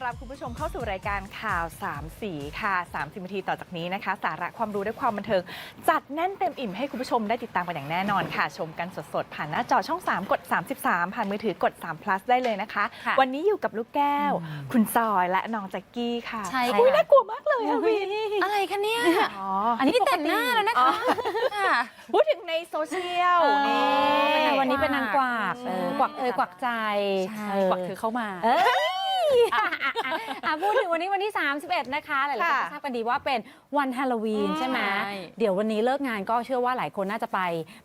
สวัสดีค่ะขอต้อนรับคุณผู้ชมเข้าสู่รายการข่าวสามสีค่ะ 30นาทีต่อจากนี้นะคะ สาระความรู้และความบันเทิง จัดแน่นเต็มอิ่มให้คุณผู้ชมได้ติดตามกันอย่างแน่นอนค่ะ ชมกันสดๆ ผ่านหน้าจอช่อง 3 กด 33 ผ่านมือถือกด3 plus ได้เลยนะคะค่ะวันนี้อยู่กับลูกแก้ว คุณจอยและน้องแจ็กกี้ค่ะใช่ค่ะ อุ้ยน่ากลัวมากเลยอะวินอะไรคะเนี่ยอ๋ออันนี้แต่งหน้าแล้วนะคะค่ะพูดถึงในโซเชียลเออนี่ เป็นไงวันนี้เป็นนางกวักใช่เออกวักเอยกวักใจใช่ เออกวักคือเข้ามา เอ้ย อะอะอะอะพูดถึงวันนี้วันที่ 31 นะคะ หลายๆคนค่ะก็ทราบกันดีว่าเป็นวันฮาโลวีนอืมใช่ไหมใช่ เดี๋ยววันนี้เลิกงานก็เชื่อว่าหลายคนน่าจะไป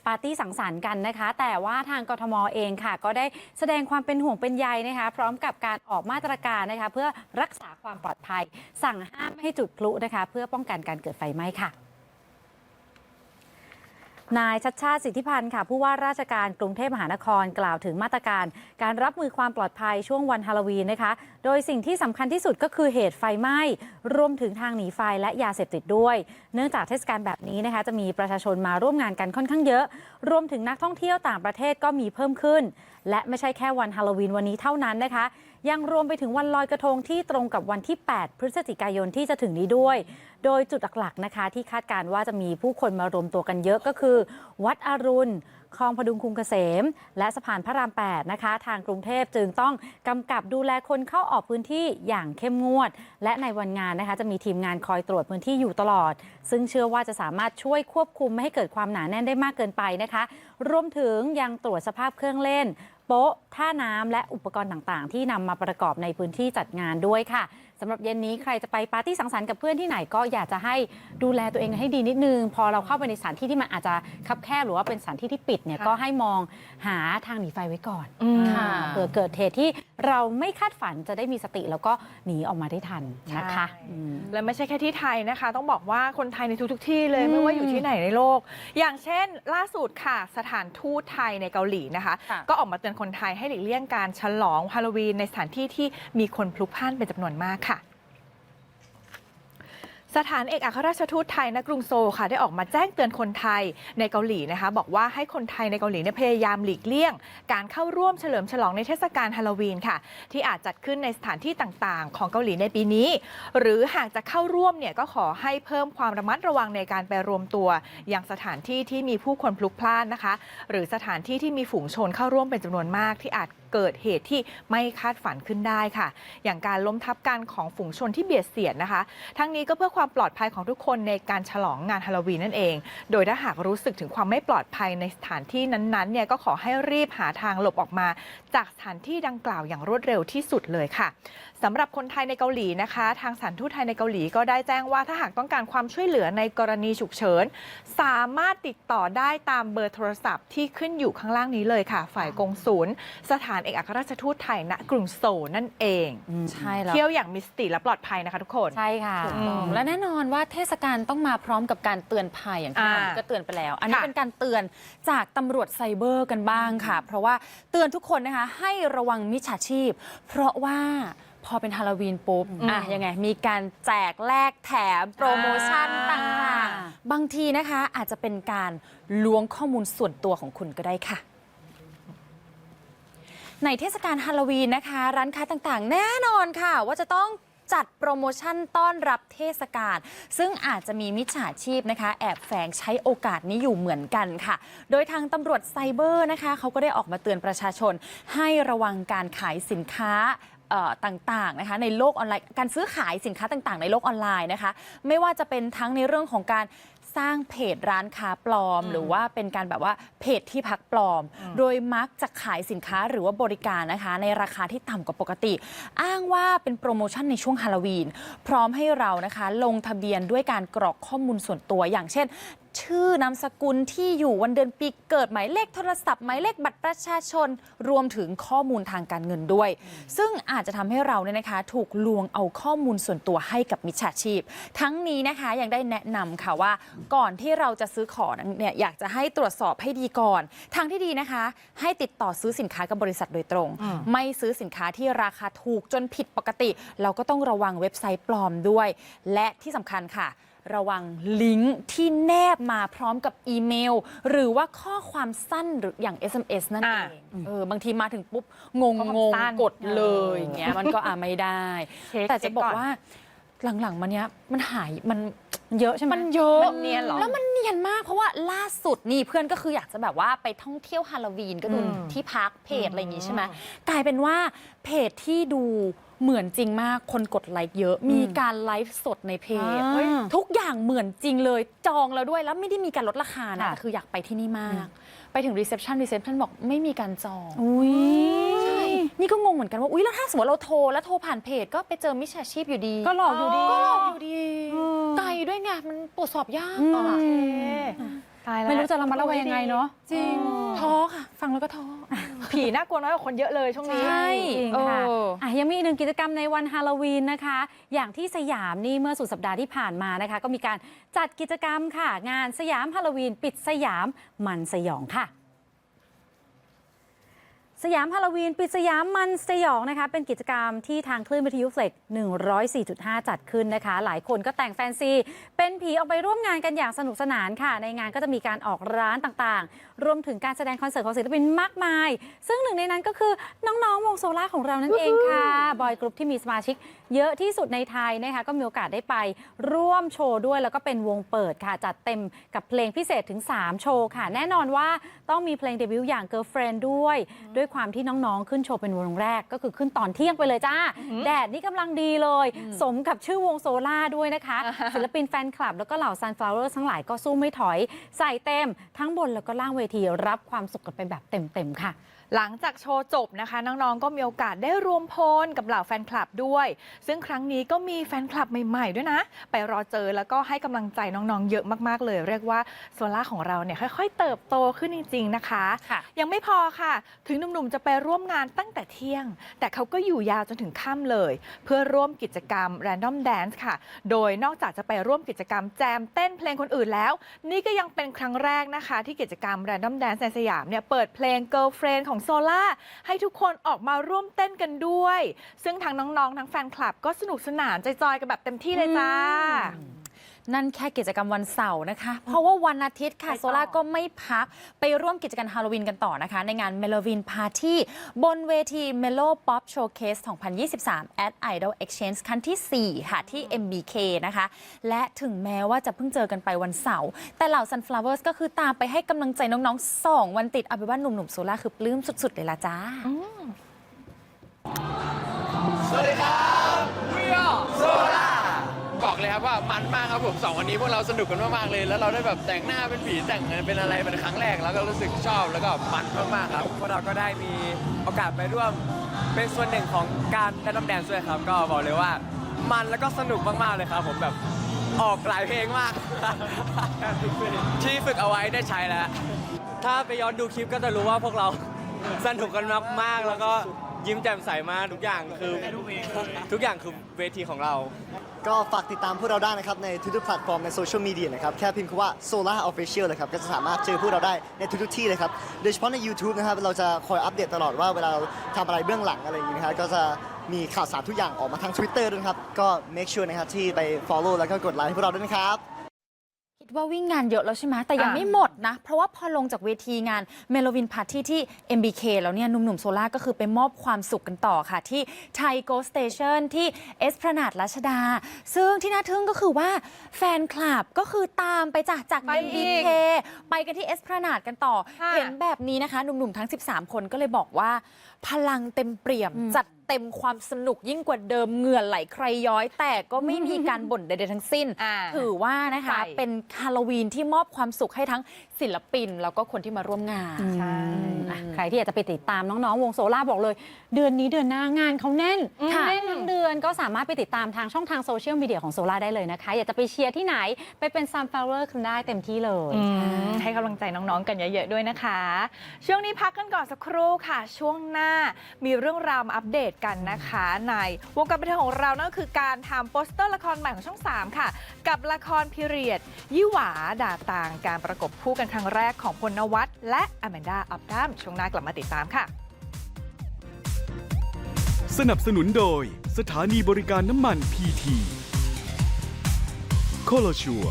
ปาร์ตี้สังสรรค์กันนะคะ แต่ว่าทางกทมเองค่ะ ก็ได้แสดงความเป็นห่วงเป็นใยนะคะ พร้อมกับการออกมาตรการนะคะ เพื่อรักษาความปลอดภัย สั่งห้ามไม่ให้จุดพลุนะคะ เพื่อป้องกันการเกิดไฟไหม้ค่ะ นายชัดชาติสิทธิพันธ์ค่ะ ผู้ว่าราชการกรุงเทพมหานครกล่าวถึงมาตรการ การรับมือความปลอดภัยช่วงวันฮาโลวีนนะคะ โดยสิ่งที่สำคัญที่สุดก็คือเหตุไฟไหม้รวมถึงทางหนีไฟและยาเสพติดด้วย เนื่องจากเทศกาลแบบนี้นะคะ จะมีประชาชนมาร่วมงานกันค่อนข้างเยอะ รวมถึงนักท่องเที่ยวต่างประเทศก็มีเพิ่มขึ้น และไม่ใช่แค่วันฮาโลวีนวันนี้เท่านั้นนะคะ ยังรวมไปถึงวันลอยกระทงที่ตรงกับวันที่ 8 พฤศจิกายนที่จะถึงนี้ด้วย โดยจุดหลักๆนะคะ ที่คาดการว่าจะมีผู้คนมารวมตัวกันเยอะก็คือ วัดอรุณคลองพดุงคุงเกษม และสะพานพระราม 8 นะคะ ทางกรุงเทพจึงต้องกำกับดูแลคนเข้าออกพื้นที่อย่างเข้มงวด และในวันงานนะคะจะมีทีมงานคอยตรวจพื้นที่อยู่ตลอด ซึ่งเชื่อว่าจะสามารถช่วยควบคุมไม่ให้เกิดความหนาแน่นได้มากเกินไปนะคะ รวมถึงยังตรวจสภาพเครื่องเล่น โป๊ะท่าน้ำและอุปกรณ์ต่างๆ ที่นำมาประกอบในพื้นที่จัดงานด้วยค่ะสำหรับเย็นนี้ใครจะไปปาร์ตี้สังสรรค์กับเพื่อนที่ไหนก็อยากจะให้ดูแลตัวเองให้ดีนิดนึง พอเราเข้าไปในสถานที่ที่มันอาจจะคับแคบหรือว่าเป็นสถานที่ที่ปิดเนี่ยค่ะก็ให้มองหาทางหนีไฟไว้ก่อนอืม ค่ะเผื่อเกิดเหตุที่เราไม่คาดฝันจะได้มีสติแล้วก็หนีออกมาได้ทันนะคะใช่ อืม และไม่ใช่แค่ที่ไทยนะคะ ต้องบอกว่าคนไทยในทุกๆที่เลยอืมไม่ว่าอยู่ที่ไหนในโลก อย่างเช่นล่าสุดค่ะ สถานทูตไทยในเกาหลีนะคะ ค่ะ ก็ออกมาเตือนคนไทยให้หลีกเลี่ยงการฉลองฮาโลวีนในสถานที่ที่มีคนพลุกพล่านเป็นจำนวนมากค่ะ สถานเอกอัครราชทูตไทยณกรุงโซลค่ะได้ออกมาแจ้งเตือนคนไทยในเกาหลีนะคะบอกว่าให้คนไทยในเกาหลีเนี่ยพยายามหลีกเลี่ยง การเข้าร่วมเฉลิมฉลองในเทศกาลฮาโลวีนค่ะ ที่อาจจัดขึ้นในสถานที่ต่างๆ ของเกาหลีในปีนี้ หรือหากจะเข้าร่วมเนี่ยก็ขอให้เพิ่มความระมัดระวังในการไปรวมตัว อย่างสถานที่ที่มีผู้คนพลุกพล่านนะคะ หรือสถานที่ที่มีฝูงชนเข้าร่วมเป็นจำนวนมากที่อาจ เกิดเหตุที่ไม่คาดฝันขึ้นได้ค่ะ อย่างการล้มทับกันของฝูงชนที่เบียดเสียดนะคะ ทั้งนี้ก็เพื่อความปลอดภัยของทุกคนในการฉลองงานฮาโลวีนนั่นเอง โดยถ้าหากรู้สึกถึงความไม่ปลอดภัยในสถานที่นั้นๆเนี่ยก็ขอให้รีบหาทางหลบออกมา จากสถานที่ดังกล่าวอย่างรวดเร็วที่สุดเลยค่ะสำหรับคนไทยในเกาหลีนะคะ ทางสถานทูตไทยในเกาหลีก็ได้แจ้งว่าถ้าหากต้องการความช่วยเหลือในกรณีฉุกเฉิน สามารถติดต่อได้ตามเบอร์โทรศัพท์ที่ขึ้นอยู่ข้างล่างนี้เลยค่ะ ฝ่ายกงศูนย์ สถานเอกอัครราชทูตไทยณกรุงโซลนั่นเองใช่แล้วเที่ยวอย่างมีสติและปลอดภัยนะคะทุกคนใช่ค่ะถูกต้องอืมและแน่นอนว่าเทศกาลต้องมาพร้อมกับการเตือนภัยอย่างที่อ่าเราก็เตือนไปแล้ว อันนี้ค่ะเป็นการเตือนจากตำรวจไซเบอร์กันบ้างค่ะ เพราะว่าเตือนทุกคนนะคะให้ระวังมิจฉาชีพ เพราะว่า พอเป็นฮาโลวีนปุ๊บ อะยังไง มีการแจกแลกแถมโปรโมชั่นอ่าต่างๆ บางทีนะคะอาจจะเป็นการล้วงข้อมูลส่วนตัวของคุณก็ได้ค่ะในเทศกาลฮาโลวีนนะคะ ร้านค้าต่างๆ แน่นอนค่ะ ว่าจะต้องจัดโปรโมชั่นต้อนรับเทศกาลซึ่งอาจจะมีมิจฉาชีพนะคะ แอบแฝงใช้โอกาสนี้อยู่เหมือนกันค่ะ โดยทางตำรวจไซเบอร์นะคะ เขาก็ได้ออกมาเตือนประชาชน ให้ระวังการขายสินค้าเอ่อ ต่างๆนะคะในโลกออนไลน์ การซื้อขายสินค้าต่างๆ ในโลกออนไลน์นะคะ ไม่ว่าจะเป็นทั้งในเรื่องของการสร้างเพจร้านค้าปลอม หรือว่าเป็นการแบบว่าเพจที่พักปลอม โดยมักจะขายสินค้าหรือว่าบริการนะคะ ในราคาที่ต่ำกว่าปกติ อ้างว่าเป็นโปรโมชั่นในช่วงฮาโลวีน พร้อมให้เรานะคะ ลงทะเบียนด้วยการกรอกข้อมูลส่วนตัวอย่างเช่น ชื่อนามสกุลที่อยู่วันเดือนปีเกิดหมายเลขโทรศัพท์หมายเลขบัตรประชาชน รวมถึงข้อมูลทางการเงินด้วย ซึ่งอาจจะทำให้เราเนี่ยนะคะ ถูกลวงเอาข้อมูลส่วนตัวให้กับมิจฉาชีพ ทั้งนี้นะคะยังได้แนะนำค่ะว่า ก่อนที่เราจะซื้อของเนี่ยอยากจะให้ตรวจสอบให้ดีก่อน ทางที่ดีนะคะ ให้ติดต่อซื้อสินค้ากับบริษัทโดยตรงอืมไม่ซื้อสินค้าที่ราคาถูกจนผิดปกติ เราก็ต้องระวังเว็บไซต์ปลอมด้วย และที่สำคัญค่ะ ระวังลิงก์ที่แนบมาพร้อมกับอีเมล หรือว่าข้อความสั้นหรืออย่าง SMS นั่นเออ่างเออบางทีมาถึงปุ๊บ งงข้อความงงสั้นกดเลยอย่างเงี้ยมันก็อ่าไม่ได้ เช็คแต่จะบอกเช็คก่อน ว่าหลังๆมาเนี้ยมันหายมันเยอะใช่ไหม มันเยอะ มันเนียนเหรอ แล้วมันเนียนมากเพราะว่าล่าสุดนี่เพื่อนก็คืออยากจะแบบว่าไปท่องเที่ยวฮาโลวีนก็ดูอืมที่พักเพจอะไรอย่างงี้ใช่ไหมกลายเป็นว่าเพจที่ดู เหมือนจริงมากคนกดไลค์เยอะมีการไลฟ์สดในเพจอ่า เฮ้ยทุกอย่างเหมือนจริงเลยจองแล้วด้วยแล้วไม่ได้มีการลดราคานะค่ะ แต่คืออยากไปที่นี่มาก ไปถึงรีเซพชันรีเซพชันบอกไม่มีการจอง อุ้ย ใช่ นี่ก็งงเหมือนกันว่า อุ้ยแล้วถ้าสมมติเราโทร แล้วโทรผ่านเพจก็ไปเจอมิจฉาชีพอยู่ดี ก็หลอกอยู่ดี ก็หลอกอยู่ดีอืม ไกลด้วยไง มันตรวจสอบยากอืมอะโอเคตายแล้วไม่รู้จะระมัดระวังยังไงเนาะ จริงอ๋อท้อค่ะ ฟังแล้วก็ท้อ ผีน่ากลัวน้อยกว่าคนเยอะเลยช่วงนี้ ใช่จริงค่ะเอออะยังมีอีกหนึ่งกิจกรรมในวันฮาโลวีนนะคะ อย่างที่สยามนี่เมื่อสุดสัปดาห์ที่ผ่านมานะคะ ก็มีการจัดกิจกรรมค่ะ งานสยามฮาโลวีน ปิดสยามมันสยองค่ะ สยามฮาโลวีนปิดสยามมันสยองนะคะ เป็นกิจกรรมที่ทางคลื่นวิทยุเฟล็ก104.5 จัดขึ้นนะคะ หลายคนก็แต่งแฟนซี เป็นผีออกไปร่วมงานกันอย่างสนุกสนานค่ะ ในงานก็จะมีการออกร้านต่างๆ รวมถึงการแสดงคอนเสิร์ตของศิลปินมากมาย ซึ่งหนึ่งในนั้นก็คือน้องๆวงโซล่าของเรานั่นเองค่ะบอยกรุ๊ปที่มีสมาชิก เยอะที่สุดในไทยนะคะก็มีโอกาสได้ไปร่วมโชว์ด้วย แล้วก็เป็นวงเปิดค่ะจัดเต็มกับเพลงพิเศษถึง 3 โชว์ค่ะ แน่นอนว่าต้องมีเพลงเดบิวต์อย่าง Girlfriend ด้วยด้วยความที่น้องๆ ขึ้นโชว์เป็นวงแรกก็คือขึ้นตอนเที่ยงไปเลยจ้า แดดนี่กำลังดีเลย สมกับชื่อวงโซล่าด้วยนะคะ ศิลปินแฟนคลับ แล้วก็เหล่า Sunflower ทั้งหลายก็สู้ไม่ถอย ใส่เต็มทั้งบนแล้วก็ล่างเวทีรับความสุขกันไปแบบเต็มๆค่ะ หลังจากโชว์จบนะคะ น้องๆ ก็มีโอกาสได้รวมพลกับเหล่าแฟนคลับด้วย ซึ่งครั้งนี้ก็มีแฟนคลับใหม่ๆ ด้วยนะ ไปรอเจอแล้วก็ให้กำลังใจน้องๆ เยอะมากๆ เลย เรียกว่าโซล่าของเราเนี่ยค่อยๆ เติบโตขึ้นจริงๆ นะคะค่ะยังไม่พอค่ะ ถึงหนุ่มๆ จะไปร่วมงานตั้งแต่เที่ยง แต่เขาก็อยู่ยาวจนถึงค่ำเลย เพื่อร่วมกิจกรรม Random Dance ค่ะ โดยนอกจากจะไปร่วมกิจกรรมแจมเต้นเพลงคนอื่นแล้ว นี่ก็ยังเป็นครั้งแรกนะคะ ที่กิจกรรม Random Dance ในสยามเนี่ยเปิดเพลง Girlfriend ของโซล่าให้ทุกคนออกมาร่วมเต้นกันด้วย ซึ่งทั้งน้องๆ ทั้งแฟนคลับก็สนุกสนานจอยๆกันแบบเต็มที่เลยจ้า นั่นแค่กิจกรรมวันเสาร์นะคะ เพราะว่าวันอาทิตย์ค่ะไปต่อโซล่าก็ไม่พักไปร่วมกิจกรรมฮาโลวีนกันต่อนะคะ ในงาน m e l o v i n Party บนเวที Melo Pop Showcase 2023 at Idol Exchange ครั้งที่ 4 ค่ะ ที่ MBK นะคะ และถึงแม้ว่าจะเพิ่งเจอกันไปวันเสาร์แต่เหล่า Sunflowers ก็คือตามไปให้กำลังใจน้องๆ 2 วันติดเอาเป็นว่าหนุ่มๆโซล่าคือปลื้มสุด ๆ เลยล่ะจ้าบ อกเลยครับว่ามันมากครับผมสองวันนี้พวกเราสนุกกันมากๆเลย แล้วเราได้แบบแต่งหน้าเป็นผีแต่งเป็นอะไรเป็นครั้งแรก แล้วก็รู้สึกชอบแล้วก็มันมากๆครับ พวกเราก็ได้มีโอกาสไปร่วมเป็นส่วนหนึ่งของการแดนซ์แดนซ์ด้วยครับ ก็บอกเลยว่ามันแล้วก็สนุกมากๆเลยครับ ผมแบบออกหลายเพลงมาก ที่ฝึกเอาไว้ได้ใช้แล้ว ถ้าไปย้อนดูคลิปก็จะรู้ว่าพวกเราสนุกกันมากๆแล้วก็ ยิ้มแจ่มใสมากทุกอย่างคือทุกอย่างคือเวทีของเรา ก็ฝากติดตามพวกเราได้นะครับ ในทุกๆแพลตฟอร์มในโซเชียลมีเดียนะครับ แค่พิมพ์คำว่า Solar Official เลยครับ ก็จะสามารถเจอพวกเราได้ในทุกๆที่เลยครับ โดยเฉพาะใน YouTube นะครับ เราจะคอยอัปเดตตลอดว่าเวลาเราทำอะไรเบื้องหลังอะไรอย่างนี้นะครับก็จะมีข่าวสารทุกอย่างออกมาทาง Twitter ด้วยนะครับ ก็ make sure นะครับที่ไป follow แล้วก็กดไลค์ให้พวกเราด้วยนะครับคิด ว่าวิ่งงานเยอะแล้วใช่ไหมแต่ยังอะไม่หมดนะ เพราะว่าพอลงจากเวทีงานเมโลวินพาร์ตี้ที่ MBK แล้วเนี่ยหนุ่มๆโซล่าก็คือไปมอบความสุขกันต่อค่ะ ที่ไทยโกสเตชันที่เอสพรนาดรัชดา ซึ่งที่น่าทึ่งก็คือว่าแฟนคลับก็คือตามไปจากจาก ไปอีก MBK ไปกันที่เอสพรนาดกันต่อ ค่ะ เห็นแบบนี้นะคะหนุ่มๆทั้ง 13 คนก็เลยบอกว่า พลังเต็มเปี่ยม จัดเต็มความสนุกยิ่งกว่าเดิมเหงื่อไหลใครย้อย แต่ก็ไม่มีการบ่นใดๆทั้งสิ้นอ่าถือว่านะคะไปเป็นฮาโลวีนที่มอบความสุขให้ทั้งศิลปินแล้วก็คนที่มาร่วมงานใช่ อะใครที่อยากจะไปติดตามน้องๆ วงโซล่าบอกเลย เดือนนี้เดือนหน้างานเขาแน่นค่ะ แน่นทั้งเดือนก็สามารถไปติดตามทางช่องทางโซเชียลมีเดียของโซล่าได้เลยนะคะ อยากจะไปเชียร์ที่ไหนไปเป็น Sunflower คุณได้เต็มที่เลย อืมให้กำลังใจน้องๆ กันเยอะ ๆ ด้วยนะคะ ช่วงนี้พักกันก่อนสักครู่ค่ะ ช่วงหน้ามีเรื่องราวมาอัปเดตกันนะคะ ในวงการบันเทิงของเรานั่นก็คือการทำโปสเตอร์ละครใหม่ของช่อง 3 ค่ะ กับละครพิเรียด ยี่หวาด่าต่างการประกบคู่กันครั้งแรกของพลนวัตและอแมนดาอับดัมช่วงหน้ากลับมาติดตามค่ะ สนับสนุนโดยสถานีบริการน้ำมันพีทีโคโลชัว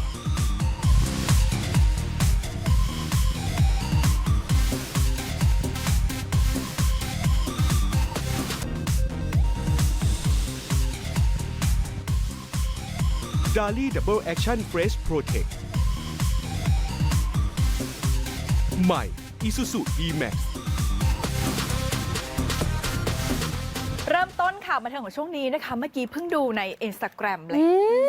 ดาลี่ดับเบิลแอคชั่นเฟรชโปรเทค ใหม่ Isuzu D-Max เริ่มต้นข่าวมาเทิงของช่วงนี้นะคะ เมื่อกี้เพิ่งดูใน Instagram เลย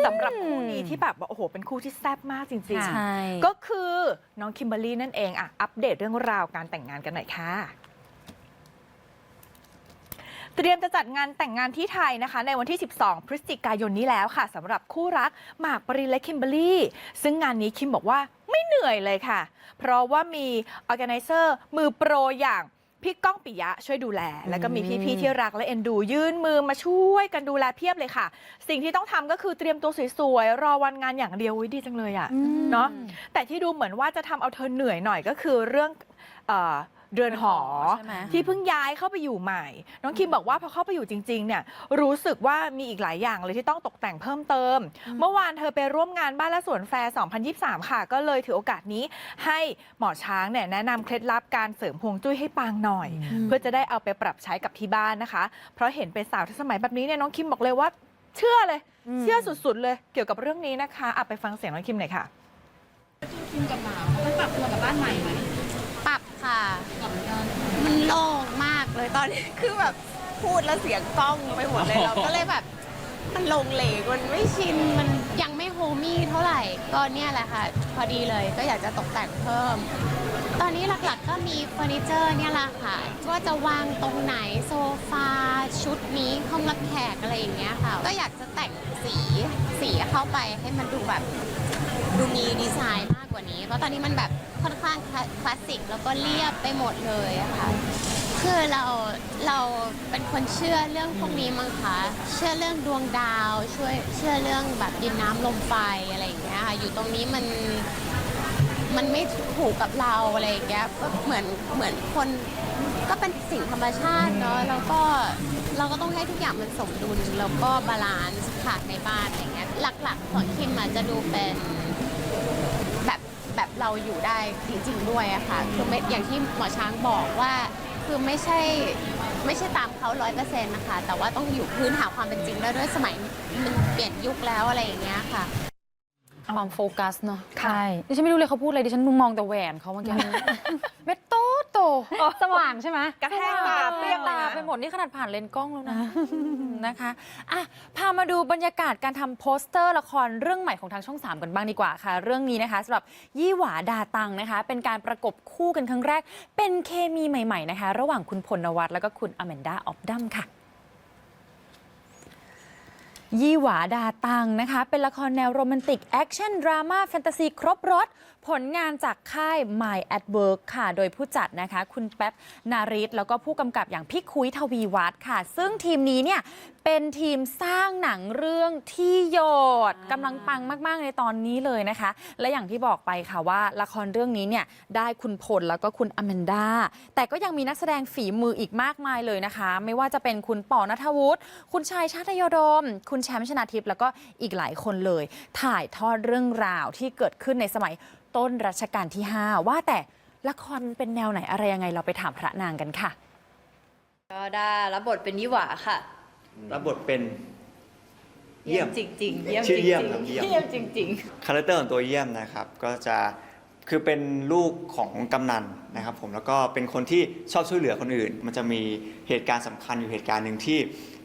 สำหรับคู่นี้ที่แบบว่าโอ้โห เป็นคู่ที่แซ่บมากจริงใช่ ๆ ก็คือน้องคิมเบอรรี่นั่นเองอะอัปเดตเรื่องราวการแต่งงานกันหน่อยค่ะ เตรียมจะจัดงานแต่งงานที่ไทยนะคะ ในวันที่ 12 พฤศจิกายนนี้แล้วค่ะสำหรับคู่รักหมากปรินและคิมเบอรรี่ ซึ่งงานนี้คิมบอกว่า ไม่เหนื่อยเลยค่ะ เพราะว่ามี organizer มือโปรอย่างพี่ก้องปิยะช่วยดูแล แล้วก็มีพี่ๆที่รักและเอ็นดู ยื่นมือมาช่วยกันดูแลเพียบเลยค่ะ สิ่งที่ต้องทำก็คือเตรียมตัวสวยๆ รอวันงานอย่างเดียวอุ๊ยดีจังเลยอะ่ะเนาะแต่ที่ดูเหมือนว่าจะทำเอาเธอเหนื่อยหน่อยก็คือเรื่องเอ่อ เรือนหอใช่ไหม ที่เพิ่งย้ายเข้าไปอยู่ใหม่ น้องคิมบอกว่าพอเข้าไปอยู่จริงๆเนี่ยรู้สึกว่ามีอีกหลายอย่างเลยที่ต้องตกแต่งเพิ่มเติม เมื่อวานเธอไปร่วมงานบ้านและสวนแฟร์ 2023 ค่ะ ก็เลยถือโอกาสนี้ให้หมอช้างเนี่ยแนะนำเคล็ดลับการเสริมฮวงจุ้ยให้ปังหน่อย เพื่อจะได้เอาไปปรับใช้กับที่บ้านนะคะ เพราะเห็นเป็นสาวทันสมัยแบบนี้เนี่ยน้องคิมบอกเลยว่า เชื่อเลยเชื่อสุดๆเลยเกี่ยวกับเรื่องนี้นะคะอะไปฟังเสียงน้องคิมหน่อยค่ะปรับค่ะมั นโล่งมากเลยตอนนี้คือแบบพูดแล้วเสียงกล้องไปหมดเลยเราก็เลยแบบ มันลงเหลกมันไม่ชินมันยังไม่โฮมี่เท่าไหร่ ก็เนี่ยแหละค่ะ พอดีเลยก็อยากจะตกแต่งเพิ่ม ตอนนี้หลักๆก็มีเฟอร์นิเจอร์เนี่ยแหละค่ะว่าจะวางตรงไหนโซฟาชุดนี้ห้องรับแขกอะไรอย่างเงี้ยค่ะ ก็อยากจะแต่งสีสีเข้าไปให้มันดูแบบ ดูมีดีไซน์มากกว่านี้ เพราะตอนนี้มันแบบค่อนข้างคลาสสิกแล้วก็เรียบไปหมดเลยอะค่ะ คือเราเราเป็นคนเชื่อเรื่องพวกนี้มั้งคะเชื่อเรื่องดวงดาวช่วยเชื่อเรื่องแบบดินน้ำลมไฟอะไรอย่างเงี้ยค่ะอยู่ตรงนี้มันมันไม่ถูกกับเราอะไรอย่างเงี้ยก็เหมือนเหมือนคนก็เป็นสิ่งธรรมชาติเนาะแล้วก็เราก็ต้องให้ทุกอย่างมันสมดุลแล้วก็บาลานซ์ค่ะในบ้านอะไรเงี้ยหลักๆของคิมอาจจะดูเป็น แบบแบบเราอยู่ได้จริง ๆ ด้วยอะค่ะคือไม่อย่างที่หมอช้างบอกว่า คือไม่ใช่ไม่ใช่ตามเขาร้อยเปอร์เซ็นต์นะคะ แต่ว่าต้องอยู่พื้นหาความเป็นจริงแล้วด้วยสมัยมันเปลี่ยนยุคแล้วอะไรอย่างเงี้ยค่ะ ความโฟกัสเนาะค่ะใช่ดิฉันไม่รู้เลยเขาพูดอะไรดิฉันมองแต่แหวนเขาเมื่อกี้ เม็ดโตโต สว่างใช่ไหมกระแทกตาเปรี้ยงเลยตานะไปหมดนี่ขนาดผ่านเลนส์กล้องแล้วนะนะคะอะพามาดูบรรยากาศการทำโปสเตอร์ละครเรื่องใหม่ของทางช่อง 3 กันบ้างดีกว่าค่ะ เรื่องนี้นะคะสำหรับยี่หวาดาตังนะคะ เป็นการประกบคู่กันครั้งแรก เป็นเคมีใหม่ๆนะคะ ระหว่างคุณพลนวัตแล้วก็คุณอแมนดาออฟดัมค่ะยี่หวาดาตังนะคะ เป็นละครแนวโรแมนติก แอคชั่น ดราม่า แฟนตาซี ครบรถ ผลงานจากค่าย My at Work ค่ะ โดยผู้จัดนะคะ คุณแป๊บนาริศแล้วก็ผู้กำกับอย่างพี่คุยทวีวัฒน์ค่ะ ซึ่งทีมนี้เนี่ยเป็นทีมสร้างหนังเรื่องที่โยดกำลังปังมาก ๆ ในตอนนี้เลยนะคะ และอย่างที่บอกไปค่ะว่าละครเรื่องนี้เนี่ยได้คุณพลแล้วก็คุณอแมนดาแต่ก็ยังมีนักแสดงฝีมืออีกมากมายเลยนะคะ ไม่ว่าจะเป็นคุณป๋อนัทวุฒิคุณชายชาติโยดม คุณแชมป์ชนาทิพย์แล้วก็อีกหลายคนเลย ถ่ายทอดเรื่องราวที่เกิดขึ้นในสมัย ต้นรัชกาลที่ 5 ว่าแต่ละครเป็นแนวไหนอะไรยังไงเราไปถามพระนางกันค่ะ ก็ได้รับบทเป็นยี่หวาค่ะ รับบทเป็นเยี่ยมจริงๆเยี่ยมชื่อจริงเยี่ยมๆครับเยี่ยม เยี่ยมจริง คาแรคเตอร์ของตัวเยี่ยมนะครับก็จะคือเป็นลูกของกำนันนะครับผมแล้วก็เป็นคนที่ชอบช่วยเหลือคนอื่น มันจะมีเหตุการณ์สำคัญอยู่เหตุการณ์หนึ่งที่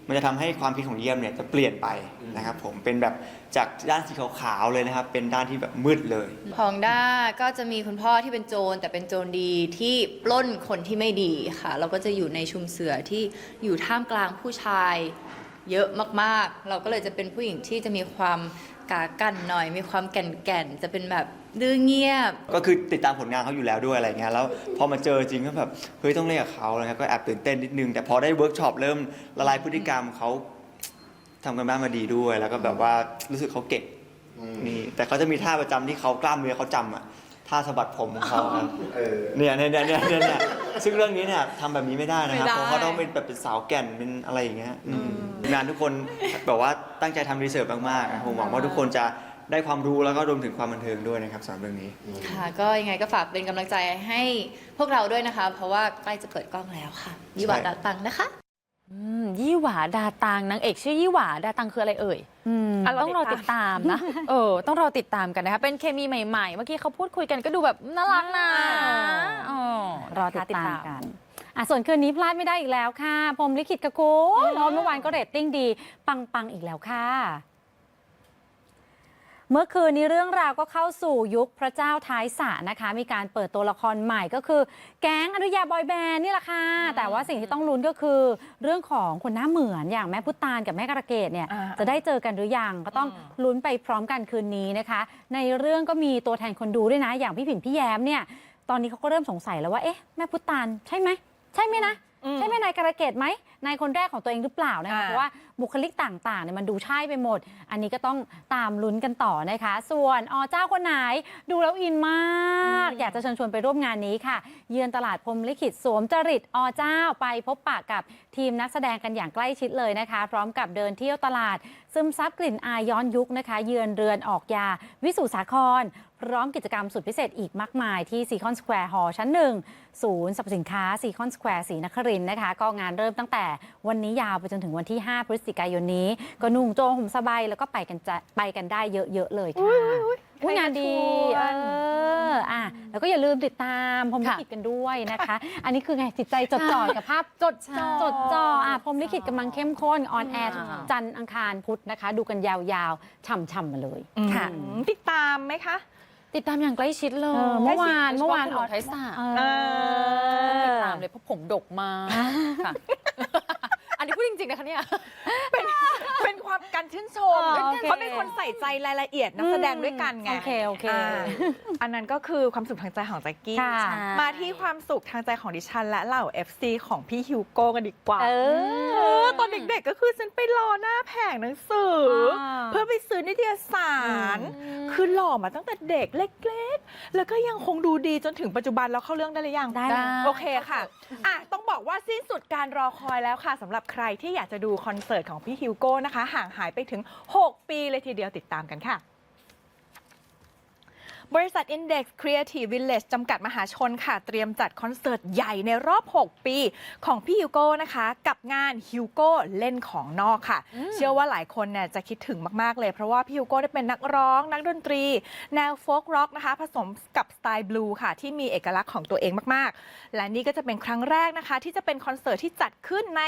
มันจะทำให้ความคิดของเยี่ยมเนี่ยจะเปลี่ยนไปนะครับผมเป็นแบบจากด้านสีขาวๆเลยนะครับ เป็นด้านที่แบบมืดเลย ของด้าก็จะมีคุณพ่อที่เป็นโจรแต่เป็นโจรดีที่ปล้นคนที่ไม่ดีค่ะ เราก็จะอยู่ในชุมเสือที่อยู่ท่ามกลางผู้ชายเยอะมากๆ เราก็เลยจะเป็นผู้หญิงที่จะมีความ กากันหน่อย มีความแก่นๆจะเป็นแบบดื้อเงียบ ก็คือติดตามผลงานเขาอยู่แล้วด้วยอะไรเงี้ยแล้วพอมาเจอจริงก็แบบเฮ้ยต้องเล่นกับเขาอะไรเงี้ยก็แอบตื่นเต้นนิดนึง แต่พอได้เวิร์กช็อปเริ่มละลายพฤติกรรมเขาทำกันบ้านมาดีด้วย แล้วก็แบบว่ารู้สึกเขาเก่งนี่แต่เขาจะมีท่าประจำที่เขากล้ามเนื้อเขาจำอะ ท่าสะบัดผมของเขาครับเนี่ยเนี่ยเนี่ยเนี่ยเนี่ยเนี่ยซึ่งเรื่องนี้เนี่ยทำแบบนี้ไม่ได้นะครับไม่ได้ เพราะเขาต้องเป็นแบบเป็นสาวแก่นเป็นอะไรอย่างเงี้ยอืมงานทุกคนแบบว่าตั้งใจทำรีเสิร์ชมากๆนะผมหวังว่าทุกคนจะได้ความรู้แล้วก็รวมถึงความบันเทิงด้วยนะครับสำหรับเรื่องนี้ ค่ะ ก็ยังไงก็ฝากเป็นกำลังใจให้พวกเราด้วยนะคะ เพราะว่าใกล้จะเปิดกล้องแล้วค่ะยี่หวาใช่ดาตังนะคะอืม ยี่หวาดาตังนางเอกชื่อยี่หวาดาตังคืออะไรเอ่ยอืมอะต้องรอติดตามนะ เออ ต้องรอติดตามกันนะคะ เป็นเคมีใหม่ๆ เมื่อกี้เขาพูดคุยกันก็ดูแบบน่ารักนะอ๋อรอติดตามกันอะส่วนคืนนี้พลาดไม่ได้อีกแล้วค่ะพรหมลิขิตกะโกนเมื่อวานก็เรตติ้งดี ปังๆอีกแล้วค่ะ เมื่อคืนนี้เรื่องราวก็เข้าสู่ยุคพระเจ้าท้ายสระนะคะ มีการเปิดตัวละครใหม่ก็คือ แก๊งอนุญาบอยแบนด์นี่แหละค่ะ แต่ว่าสิ่งที่ต้องลุ้นก็คือ เรื่องของคนหน้าเหมือนอย่างแม่พุตานกับแม่กระเกดเนี่ยอ่าจะได้เจอกันหรือยังก็ต้องลุ้นไปพร้อมกันคืนนี้นะคะ ในเรื่องก็มีตัวแทนคนดูด้วยนะ อย่างพี่ผินพี่แย้มเนี่ยตอนนี้เขาก็เริ่มสงสัยแล้วว่าเอ๊ะแม่พุตานใช่ไหมใช่ไหมนะอืม ใช่แม่นายการะเกดไหมนายคนแรกของตัวเองหรือเปล่านะคะอ่าเพราะว่าบุคลิกต่างๆเนี่ยมันดูใช่ไปหมด อันนี้ก็ต้องตามลุ้นกันต่อนะคะ ส่วนอเจ้าคนไหนดูแล้วอินมาก อยากจะเชิญชวนไปร่วมงานนี้ค่ะ เยือนตลาดพรหมลิขิตสวมจริตอเจ้าไปพบปะกับทีมนักแสดงกันอย่างใกล้ชิดเลยนะคะ พร้อมกับเดินเที่ยวตลาด ซึมซับกลิ่นอายย้อนยุคนะคะ เยือนเรือนออกยา วิสุทธิสาคร พร้อมกิจกรรมสุดพิเศษอีกมากมายที่ซีคอนสแควร์ฮอลชั้นหนึ่งศูนย์สรรพสินค้าซีคอนสแควร์ศรีนครินทร์นะคะ ก็งานเริ่มตั้งแต่วันนี้ยาวไปจนถึงวันที่ 5 พฤศจิกายนนี้ ก็นุ่งโจงห่มสบายแล้วก็ไปกันจะไปกันได้เยอะ ๆ เลยค่ะอุ๊ยงานดีใครเอมาชวนออะแล้วก็อย่าลืมติดตามพรหมลิขิตกันด้วยนะคะ อันนี้คือไงจิตใจจดจ่อกับภาพจดจ่อจดจ่ออะพรหมลิขิตกำลังเข้มข้นออนแอร์ค่ะจันทร์อังคารพุธนะคะ ดูกันยาวๆช่ำๆมาเลยค่ะอืมติดตามไหมคะ ติดตามอย่างใกล้ชิดเลเอยอเมื่อวานใกล้ชิดเมื่อวานโดยเฉพะถนนไทยสระเอเอต้องติดอตามเลยเพราะผมดกมากค่ะ อันนี้พูดจริงๆนะคะเนี่ย เป็นเป็นความการชื่นชมอ๋อโอเคเขาเป็นคนใส่ใจรายละเอียดนักแสดงด้วยกันไงโอเคโอเคาอันนั้นก็คือความสุขทางใจของแจ็คกี้ ค่ะมาที่ความสุขทางใจของดิฉัน และเหล่า FC ของพี่ฮิวโก้กันดีกว่าเอเอออตอนเด็กๆก็คือฉันไปรอหน้าแผงหนังสืออาเพื่อไปซื้อนิตยสาร คือหล่อมาตั้งแต่เด็กเล็กๆ แล้วก็ยังคงดูดีจนถึงปัจจุบันแล้วเข้าเรื่องได้หรือยังได้ได้ โอเคค่ะ อะ ต้องบอกว่าสิ้นสุดการรอคอยแล้วค่ะสำหรับใครที่อยากจะดูคอนเสิร์ตของพี่ฮิวโก้นะคะ ห่างหายไปถึง 6 ปีเลยทีเดียวติดตามกันค่ะบริษัท Index Creative Village จำกัดมหาชนค่ะ เตรียมจัดคอนเสิร์ตใหญ่ในรอบ 6 ปี ของพี่ฮิวโก้นะคะ กับงานฮิวโก้เล่นของนอกค่ะ เชื่อว่าหลายคนเนี่ยจะคิดถึงมาก ๆ เลย เพราะว่าพี่ฮิวโก้ได้เป็นนักร้อง นักดนตรี แนวโฟล์กร็อกนะคะ ผสมกับสไตล์บลูค่ะ ที่มีเอกลักษณ์ของตัวเองมาก ๆ และนี่ก็จะเป็นครั้งแรกนะคะ ที่จะเป็นคอนเสิร์ตที่จัดขึ้นใน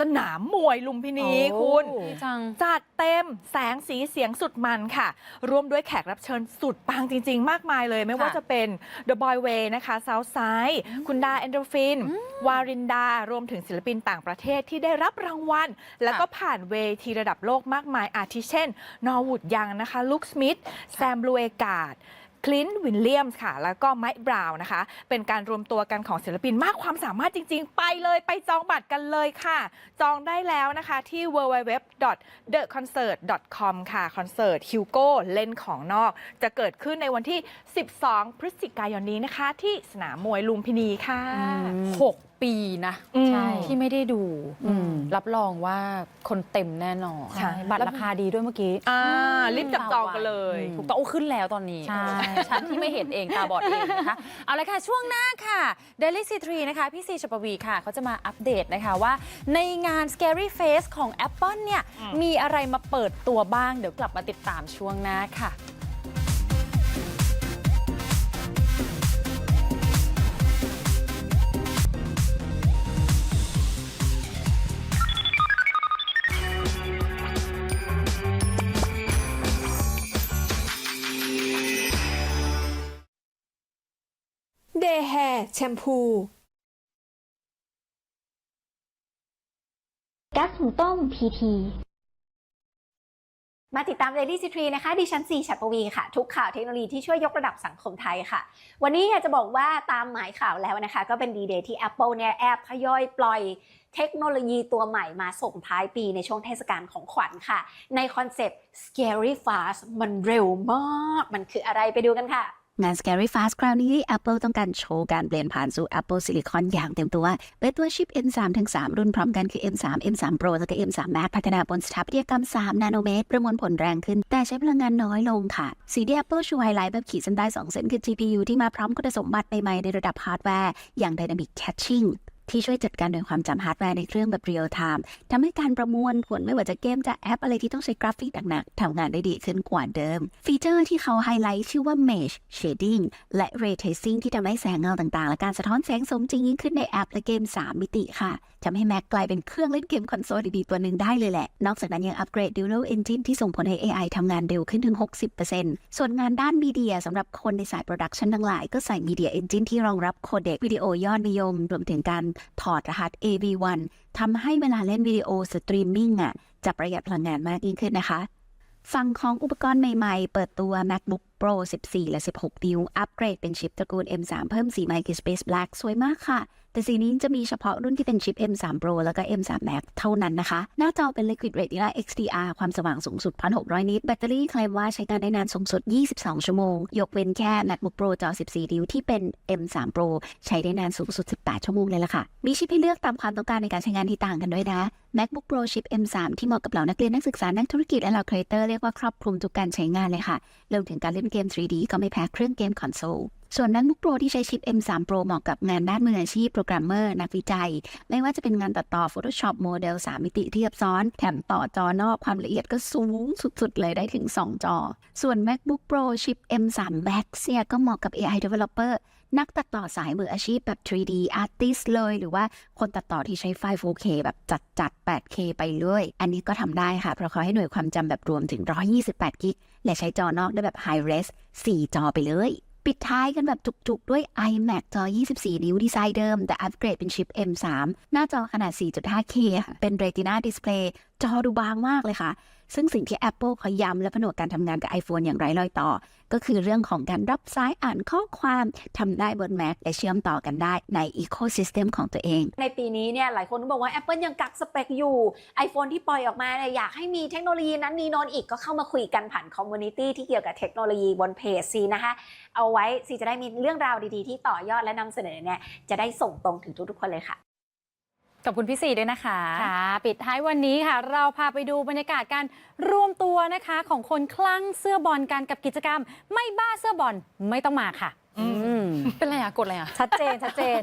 สนามมวยลุมพินีคุณ ดีจัง จัดเต็มแสงสีเสียงสุดมันค่ะ ร่วมด้วยแขกรับเชิญสุดปังจริง ๆ มากมายเลย ไม่ว่าจะเป็น The Boy Way นะคะซาวไซด์คุณดาแอนโดฟิน วารินดา รวมถึงศิลปินต่างประเทศที่ได้รับรางวัล แล้วก็ผ่านเวทีระดับโลกมากมายอาทิเช่น นอร์วูดยังนะคะ ลุคสมิธ แซมบลูเอกาด คลินต์วินเลียมส์ค่ะ แล้วก็ไมค์บราวน์นะคะ เป็นการรวมตัวกันของศิลปินมากความสามารถจริง ๆ ไปเลยไปจองบัตรกันเลยค่ะ จองได้แล้วนะคะที่ www.theconcert.com ค่ะคอนเสิร์ตฮิวโก้เล่นของนอก จะเกิดขึ้นในวันที่ 12 พฤศจิกายนนี้นะคะ ที่สนามมวยลุมพินีค่ะหก ปีนะอืมใช่ ที่ไม่ได้ดู อืม รับรองว่าคนเต็มแน่นอนใช่บัตรราคาดีด้วยเมื่อกี้ อ่ารีบจับจองกันเลย ถูกต้องโอ้ขึ้นแล้วตอนนี้ใช่ ฉันที่ไม่เห็นเองตาบอดเองนะคะ เอาละค่ะ ช่วงหน้าค่ะ Daily C3 นะคะ พี่ซีชปวีค่ะ เขาจะมาอัปเดตนะคะว่า ในงาน Scary Face ของ Apple เนี่ย มีอะไรมาเปิดตัวบ้าง เดี๋ยวกลับมาติดตามช่วงหน้าค่ะ แฮร์แชมพูก๊าซหุงต้ม PT มาติดตาม Daily c ีนะคะ ดิฉันซีฉัตรปวีค่ะ ทุกข่าวเทคโนโลยีที่ช่วยยกระดับสังคมไทยค่ะ วันนี้อยากจะบอกว่าตามหมายข่าวแล้วนะคะ ก็เป็นดีเดย์ที่ Apple เนี่ยแอบทยอยปล่อยเทคโนโลยีตัวใหม่มาส่งท้ายปีในช่วงเทศกาลของขวัญค่ะ ในคอนเซปต์ scary fast มันเร็วมาก มันคืออะไรไปดูกันค่ะ งาน Scary Fast คราวนี้ Apple ต้องการโชว์การเปลี่ยนผ่านสู่ Apple Silicon อย่างเต็มตัวเป็นตัวชิป M3 ทั้ง 3 รุ่นพร้อมกันคือ M3 M3 Pro และก็ M3 Max พัฒนาบนสถาปัตยกรรม 3 นาโนเมตร ประมวลผลแรงขึ้น แต่ใช้พลังงานน้อยลงค่ะสีที่ Apple ชูไฮไลท์แบบขีดเส้นใต้2เส้นคือ GPU ที่มาพร้อมคุณสมบัติใหม่ๆในระดับฮาร์ดแวร์อย่าง Dynamic Caching ที่ช่วยจัดการโดยความจำฮาร์ดแวร์ในเครื่องแบบเรียลไทม์ทำให้การประมวลผลไม่ว่าจะเกมจะแอปอะไรที่ต้องใช้กราฟิกหนักๆทำงานได้ดีขึ้นกว่าเดิม ฟีเจอร์ที่เขาไฮไลท์ชื่อว่า Mesh Shading และ Ray Tracing ที่ทำให้แสงเงาต่างๆ และการสะท้อนแสงสมจริงยิ่งขึ้นในแอปและเกม 3 มิติค่ะทำให้ Mac กลายเป็นเครื่องเล่นเกมคอนโซลดีๆตัวหนึ่งได้เลยแหละ นอกจากนั้นยังอัปเกรด Dual Engine ที่ส่งผลให้ AI ทำงานเร็วขึ้นถึง 60%ส่วนงานด้านมีเดียสำหรับคนในสายโปรดักชันทั้งหลายก็ใส่ Media Engine ที่รองรับโคเดกวิดีโอยอดนิยมรวมถึงการถอดรหัส AV1 ทำให้เวลาเล่นวิดีโอสตรีมมิ่งอะจะประหยัดพลังงานมากยิ่งขึ้นนะคะ ฝั่งของอุปกรณ์ใหม่ๆ เปิดตัว MacBook Pro 14 และ 16 นิ้ว อัปเกรดเป็นชิปตระกูล M3 เพิ่มสีไมค์ Space Black สวยมากค่ะ แต่สีนี้จะมีเฉพาะรุ่นที่เป็นชิป M3 Pro แล้วก็ M3 Max เท่านั้นนะคะ หน้าจอเป็น Liquid Retina XDR ความสว่างสูงสุด 1,600 นิต แบตเตอรี่เคลมว่าใช้งานได้นานสูงสุด 22 ชั่วโมง ยกเว้นแค่ MacBook Pro จอ 14 นิ้วที่เป็น M3 Pro ใช้ได้นานสูงสุด 18 ชั่วโมงเลยล่ะค่ะ มีชิปให้เลือกตามความต้องการในการใช้งานที่ต่างกันด้วยนะ MacBook Pro ชิป M3 ที่เหมาะกับเหล่านักเรียนนักศึกษา นักธุรกิจและเหล่าครีเอเตอร์เรียกว่าครอบคลุมทุกการใช้งานเลยค่ะรวมถึงการเล่นเกม 3D ก็ไม่แพ้เครื่องเกมคอนโซล ส่วน MacBook Pro ที่ใช้ชิป M3 Pro เหมาะกับงานด้านมืออาชีพโปรแกรมเมอร์นักวิจัย ไม่ว่าจะเป็นงานตัดต่อ Photoshop โมเดล 3 มิติที่ซับซ้อน แถมต่อจอนอกความละเอียดก็สูงสุดๆ เลยได้ถึง 2 จอ ส่วน MacBook Pro ชิป M3 Max เนี่ยก็เหมาะกับ AI developer นักตัดต่อสายมืออาชีพแบบ 3D artist เลย หรือว่าคนตัดต่อที่ใช้ไฟล์ 4K แบบจัดจัด 8K ไปเลย อันนี้ก็ทำได้ค่ะ เพราะเขาให้หน่วยความจำแบบรวมถึง 128 กิก และใช้จอนอกได้แบบ High Res 4 จอไปเลย ปิดท้ายกันแบบจุกๆ ด้วย iMac จอ 24 นิ้วดีไซน์เดิม แต่อัปเกรดเป็นชิป M3 หน้าจอขนาด 4.5K เป็น Retina Display จอดูบางมากเลยค่ะ ซึ่งสิ่งที่ Apple เขาย้ำและผนวกการทำงานกับ iPhone อย่างไร้รอยต่อ ก็คือเรื่องของการรับสายอ่านข้อความทำได้บน Mac และเชื่อมต่อกันได้ใน Ecosystem ของตัวเอง ในปีนี้เนี่ยหลายคนบอกว่า Apple ยังกักสเปคอยู่ iPhone ที่ปล่อยออกมาเนี่ยอยากให้มีเทคโนโลยีนั้นนี้โนนอีกก็เข้ามาคุยกันผ่านคอมมูนิตี้ที่เกี่ยวกับเทคโนโลยีบนเพจซีนะคะ เอาไว้ซีจะได้มีเรื่องราวดีๆ ที่ต่อยอดและนำเสนอเนี่ยจะได้ส่งตรงถึงทุกๆคนเลยค่ะ ขอบคุณพี่สีด้วยนะคะค่ะปิดท้ายวันนี้ค่ะ เราพาไปดูบรรยากาศการรวมตัวนะคะ ของคนคลั่งเสื้อบอลกันกับกิจกรรม ไม่บ้าเสื้อบอลไม่ต้องมาค่ะอืมเป็นไรอะกดอะไรอะชัดเจนชัดเจน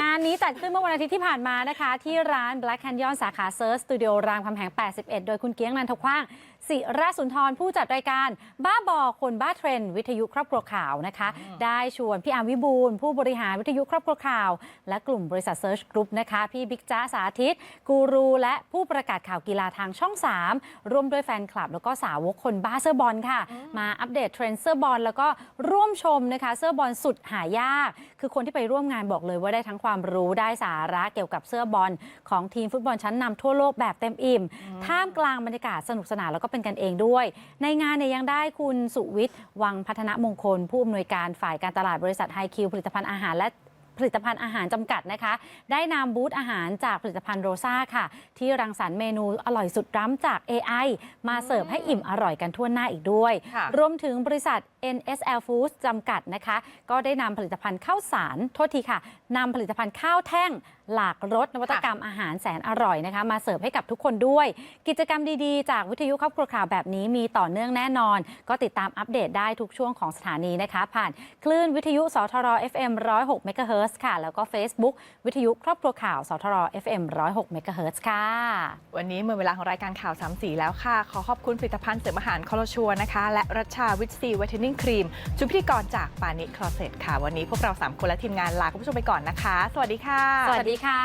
งานนี้จัดขึ้นเมื่อวันอาทิตย์ที่ผ่านมานะคะ ที่ร้าน Black Canyon สาขาเซิร์ชสตูดิโอรามคำแหง 81 โดยคุณเกียงนันทกว้าง สิระสุนทรผู้จัดรายการบ้าบอคนบ้าเทรนด์วิทยุครอบครัวข่าวนะคะ ได้ชวนพี่อาร์มวิบูลย์ผู้บริหารวิทยุครอบครัวข่าว และกลุ่มบริษัทเซิร์ชกรุ๊ปนะคะ พี่บิ๊กจ้าสาธิต กูรูและผู้ประกาศข่าวกีฬาทางช่อง 3 ร่วมด้วยแฟนคลับ แล้วก็สาวกคนบ้าเสื้อบอลค่ะ มาอัปเดตเทรนด์เสื้อบอลแล้วก็ร่วมชมนะคะ เสื้อบอลสุดหายาก คือคนที่ไปร่วมงานบอกเลยว่าได้ทั้งความรู้ได้สาระเกี่ยวกับเสื้อบอล ของทีมฟุตบอลชั้นนำทั่วโลกแบบเต็มอิ่มท่ามกลางบรรยากาศสนุกสนานแล้วก็เป็นกันเองด้วย ในงานเนี่ยยังได้คุณสุวิทย์วังพัฒนมงคล ผู้อำนวยการฝ่ายการตลาดบริษัทไฮคิวผลิตภัณฑ์อาหารและผลิตภัณฑ์อาหารจำกัดนะคะ ได้นำบูธอาหารจากผลิตภัณฑ์โรซ่าค่ะ ที่รังสรรค์เมนูอร่อยสุดล้ำจาก AI มาเสิร์ฟให้อิ่มอร่อยกันทั่วหน้าอีกด้วยค่ะรวมถึงบริษัท NSL Foods จำกัดนะคะ ก็ได้นำผลิตภัณฑ์ข้าวสาร โทษทีค่ะนำผลิตภัณฑ์ข้าวแท่ง หลากรสนวัตกรรมอาหารแสนอร่อยนะคะ มาเสิร์ฟให้กับทุกคนด้วย กิจกรรมดีๆ จากวิทยุครอบครัวข่าวแบบนี้มีต่อเนื่องแน่นอน ก็ติดตามอัปเดตได้ทุกช่วงของสถานีนะคะ ผ่านคลื่นวิทยุสทร FM 106 MHz ค่ะ แล้วก็ Facebook วิทยุครอบครัวข่าวสทร FM 106 MHz ค่ะ วันนี้หมดเวลาของรายการข่าวสามสีแล้วค่ะ ขอขอบคุณผลิตภัณฑ์เสริมอาหารคอลชัวนะคะ และรัชชาวิตซีวิตเทนนิ่งครีมชุดพิธีกรจากปานิคลอเซตค่ะ วันนี้พวกเรา 3 คนและทีมงานลาคุณผู้ชมไปก่อนนะคะ สวัสดีค่ะ สวัสดีีค่ะ